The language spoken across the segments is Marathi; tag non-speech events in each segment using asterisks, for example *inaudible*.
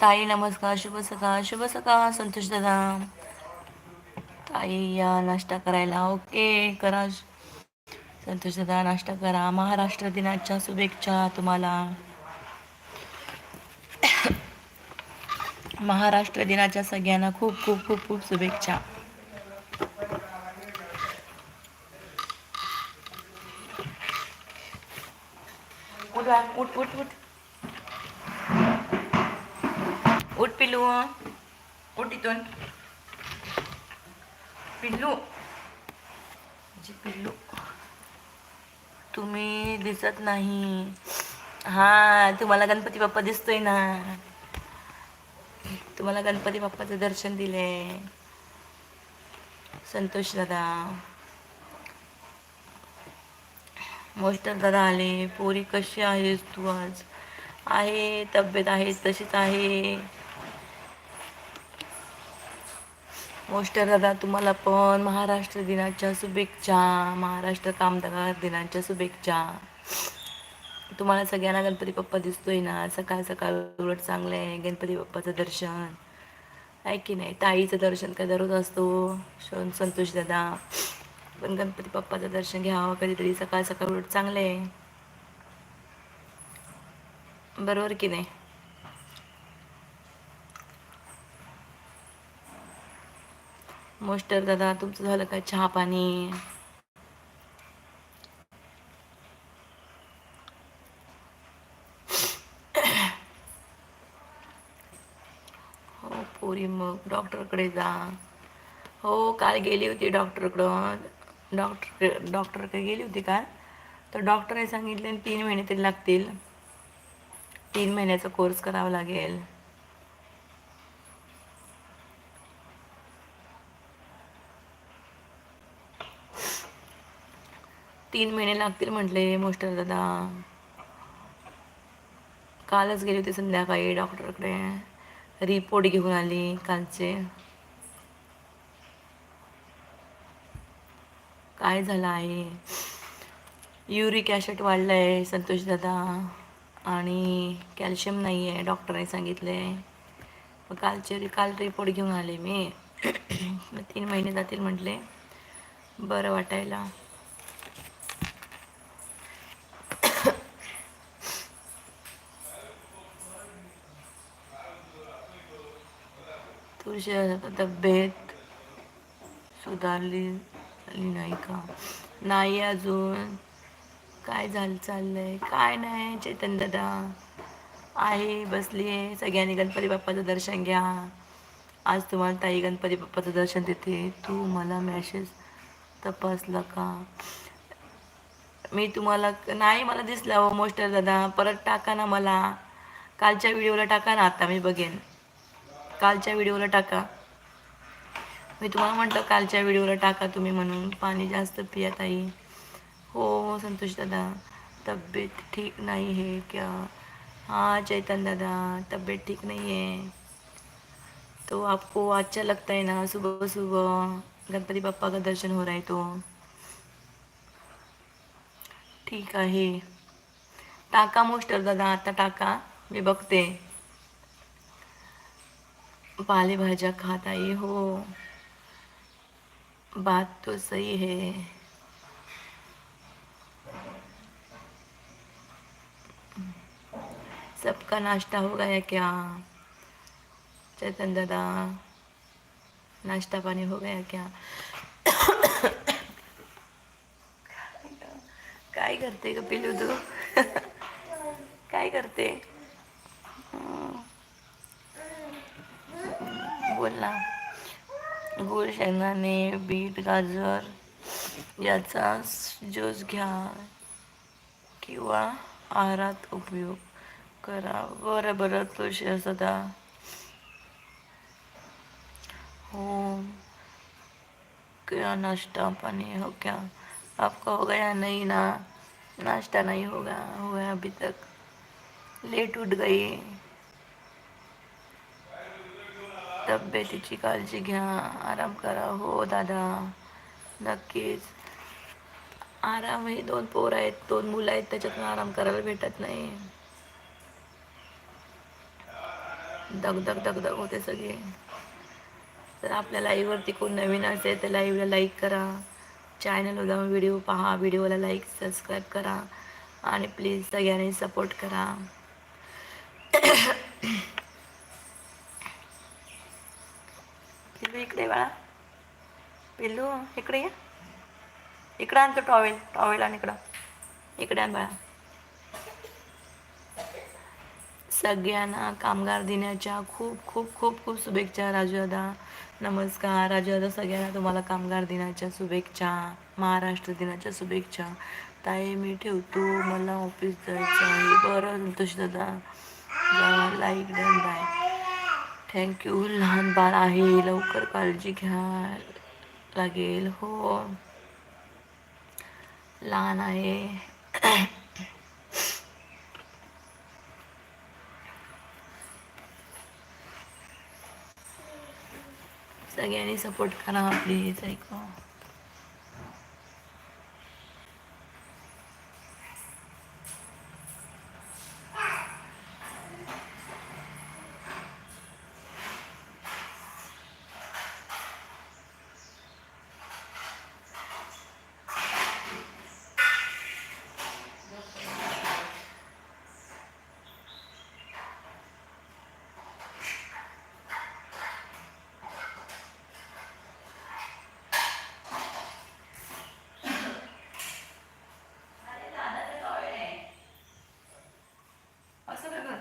ताई नमस्कार शुभ सकाळ शुभ सकाळ संतोष दादा. ताई या नाश्ता करायला. ओके करा. संतोष दादा नाश्ता करा. महाराष्ट्र दिनाच्या शुभेच्छा तुम्हाला. महाराष्ट्र दिनाच्या सगळ्यांना खूप खूप खूप खूप शुभेच्छा. उठ उठ उठ. उठ उठ पिल्लू ओटीतून पिल्लू जी म्हणजे पिल्लू तुम्ही दिसत नाही. हा तुम्हाला गणपती बाप्पा दिसतोय ना. तुम्हाला गणपती बाप्पाचं दर्शन दिले संतोष दादा. मोस्टर दादा आले. पोरी कशी आहेस तू आज? आहे तब्येत आहे तशीच आहे. मोस्टर दादा तुम्हाला पण महाराष्ट्र दिनाच्या शुभेच्छा महाराष्ट्र कामगार दिनाच्या शुभेच्छा. तुम्हाला सगळ्यांना गणपती बाप्पा दिसतोय ना? सकाळ सकाळ उलट चांगलं आहे गणपती बाप्पाचं दर्शन. आहे की नाही? ताईचं दर्शन काय दररोज असतो शोन संतोष दादा. पण गणपती बाप्पाचं दर्शन घ्यावं कधीतरी सकाळ सकाळ उलट चांगलं आहे. बरोबर की नाही? मोस्टर दादा तुमचं झालं का चहा पाणी हो पोरी मग डॉक्टरकडे जा. हो काल गेली होती डॉक्टरकडं. डॉक्टर डॉक्टरकडे गेली होती काल. तर डॉक्टरने सांगितले तीन महिने तरी लागतील. तीन महिन्याचा कोर्स करावा लागेल. तीन महिने लागतील म्हटले मोस्टर दादा. कालच गेली होती संध्याकाळी डॉक्टरकडे. रिपोर्ट घेऊन आली कालचे. काय झालं आहे युरिक ॲसिड वाढलं आहे संतोष दादा. आणि कॅल्शियम नाही आहे डॉक्टरने सांगितले मग कालचे काल रिपोर्ट घेऊन आले मी. मग तीन महिने जातील म्हटले. बरं वाटायला. तुझ्या तब्येत सुधारली झाली नाही का? नाही अजून. काय झालं चाललंय? काय नाही चेतन दादा. आहे बसली आहे. सगळ्यांनी गणपती बाप्पाचं दर्शन घ्या. आज तुम्हाला ताई गणपती बाप्पाचं दर्शन देते. तू मला मॅसेज तपासला का? मी तुम्हाला नाही मला दिसला हो मोस्टर दादा. परत टाका ना मला. कालच्या व्हिडिओला टाका ना आता मी बघेन. कालच्या व्हिडिओला टाका. मी तुम्हाला म्हटलं कालच्या व्हिडिओला टाका तुम्ही म्हणून. पाणी जास्त पिया ताई. हो संतोष दादा. तब्येत ठीक नाही आहे क्या? हाँ चैतन दादा तबीयत ठीक नहीं है तो आपको अच्छा लगता है ना सुबह सुबह. गणपति बाप्पा का दर्शन हो रहा है तो. ठीक आहे. टाका मोस्टर दादा आता टाका. मी बघते. पालेभाज्या खात आई हो। बात तो सही है। सबका नाश्ता हो गया क्या? चेतन दादा, नाश्ता पानी हो गया क्या? काय करते ग पिलू तू? काय करते? हं. बोल गुळ शेंगदाणे बीट गाजर याचा ज्यूस घ्या किंवा आहारात उपयोग करा. बरं बरं तुळशी असता हो क्या नाश्ता पानी हो क्या आपका हो गया नहीं ना नाश्ता नहीं होगा हुआ अभी तक. लेट उठ गई. तब्येतीची काळजी घ्या. आराम करा. हो दादा. नक्कीच. आराम हे दोन पोरं आहेत. दोन मुलं आहेत. त्याच्यातून आराम करायला भेटत नाही. दगदग दगदग होते सगळे. तर आपल्या लाईव्हवरती कोण नवीन असेल तर लाईव्हला लाईक करा. चॅनलवर जाऊन व्हिडिओ पहा. व्हिडिओला लाईक सबस्क्राईब करा. आणि प्लीज सगळ्यांनी सपोर्ट करा पिल्लू इकडे बाळा. पिल्लू इकडे ये. इकडं आणतो टॉवेल टॉवेल आणि इकडं. इकडे आण बाळा. सगळ्यांना कामगार दिनाच्या खूप खूप खूप खूप शुभेच्छा राजू दादा. नमस्कार. राजू दादा सगळ्यांना तुम्हाला कामगार दिनाच्या शुभेच्छा महाराष्ट्र दिनाच्या शुभेच्छा. ताई मी ठेवतो. मला ऑफिस जायचं आहे. बरं संतोष दादा. लाईक डन बाय थँक्यू लहान बाळ आहे लवकर काळजी घ्या लागेल हो लहान आहे सगळ्यांनी सपोर्ट करा प्लीज ऐका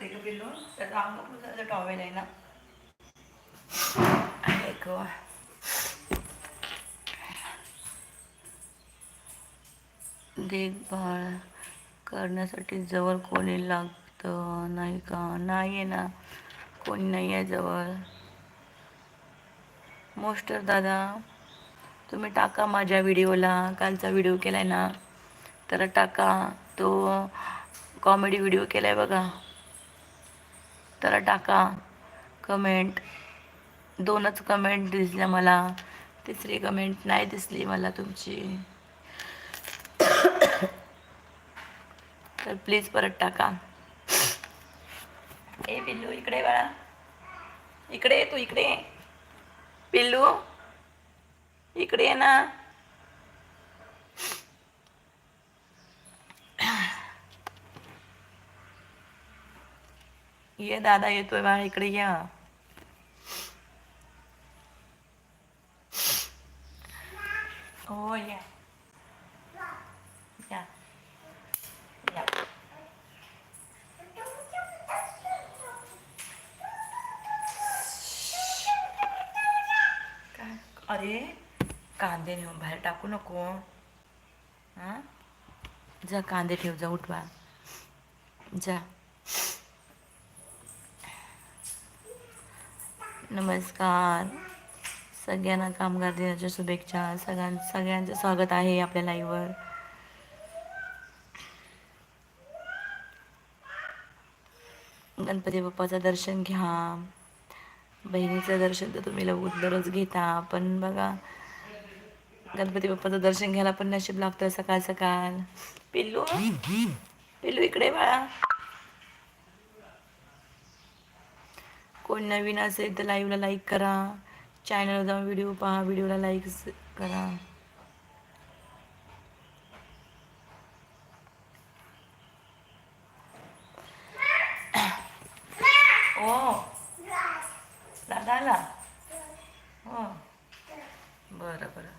असं पिल्लू त्याचा अंग टॉवेल आहे ना. आहे देखभाल करण्यासाठी जवळ कोणी लागतं नाही का? नाही आहे ना. कोणी नाही आहे जवळ. मोस्टर दादा तुम्ही टाका माझ्या व्हिडिओला. कालचा व्हिडिओ केला आहे ना. तर टाका. तो कॉमेडी व्हिडिओ केला आहे बघा. तर टाका. कमेंट. दोनच कमेंट दिसल्या मला. तिसरी कमेंट नाही दिसली मला तुमची. तर प्लीज परत टाका. ए पिल्लू इकडे बाळा. इकडे ये तू इकडे पिल्लू इकडे ये ना. ये दादा येतोय बाळा इकडे या हो या। या। या। काय? अरे कांदे नेऊन बाहेर टाकू नको. हां? जा कांदे ठेव जा उठवा. जा. नमस्कार. सगळ्यांना कामगार दिनाच्या शुभेच्छा. सगळ्यां सगळ्यांचं स्वागत आहे आपल्या लाईव्हवर गणपती बाप्पाचं दर्शन घ्या. बहिणीचं दर्शन तर तुम्ही लवकरच घेता पण बघा गणपती बाप्पाचं दर्शन घ्यायला पण नशीब लागतं सकाळ सकाळ पिल्लू पिल्लू इकडे बाळा. कोण नवीन असेल तर लाईव्हला लाईक करा. चॅनलवर जाऊन व्हिडिओ पहा व्हिडिओला लाईक करा. *coughs* ओ दादा आला हो बरं बरं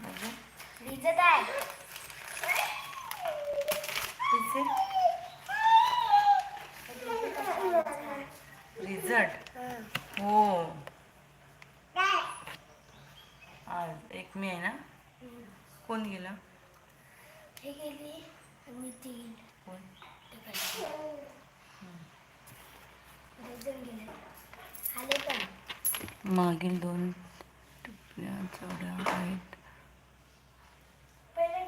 अजून तिचे रिझल्ट हो एक मे आहे ना? कोण गेलं? हे गेली तीन कोण? दोन गेले. आले पण. मागील दोन टप्प्या चौड्या आहेत. पहिले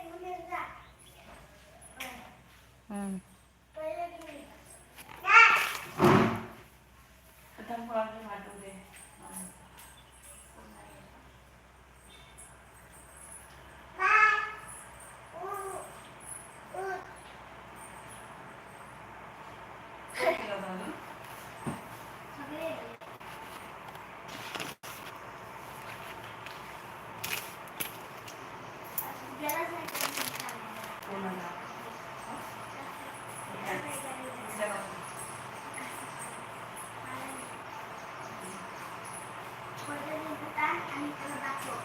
and it is natural.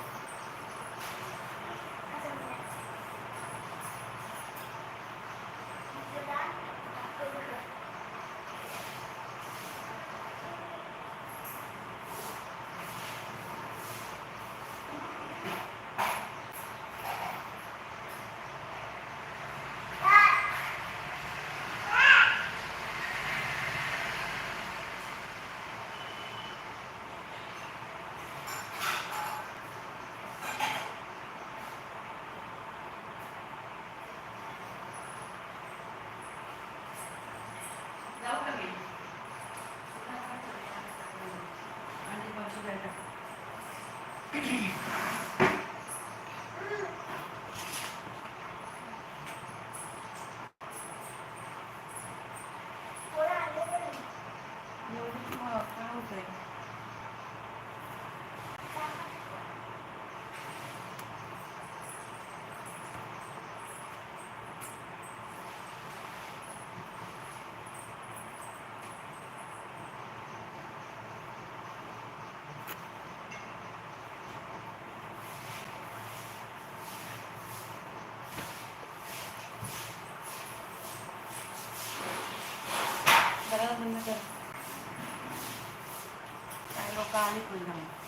นะจ๊ะกาโลกาที่คุณทำ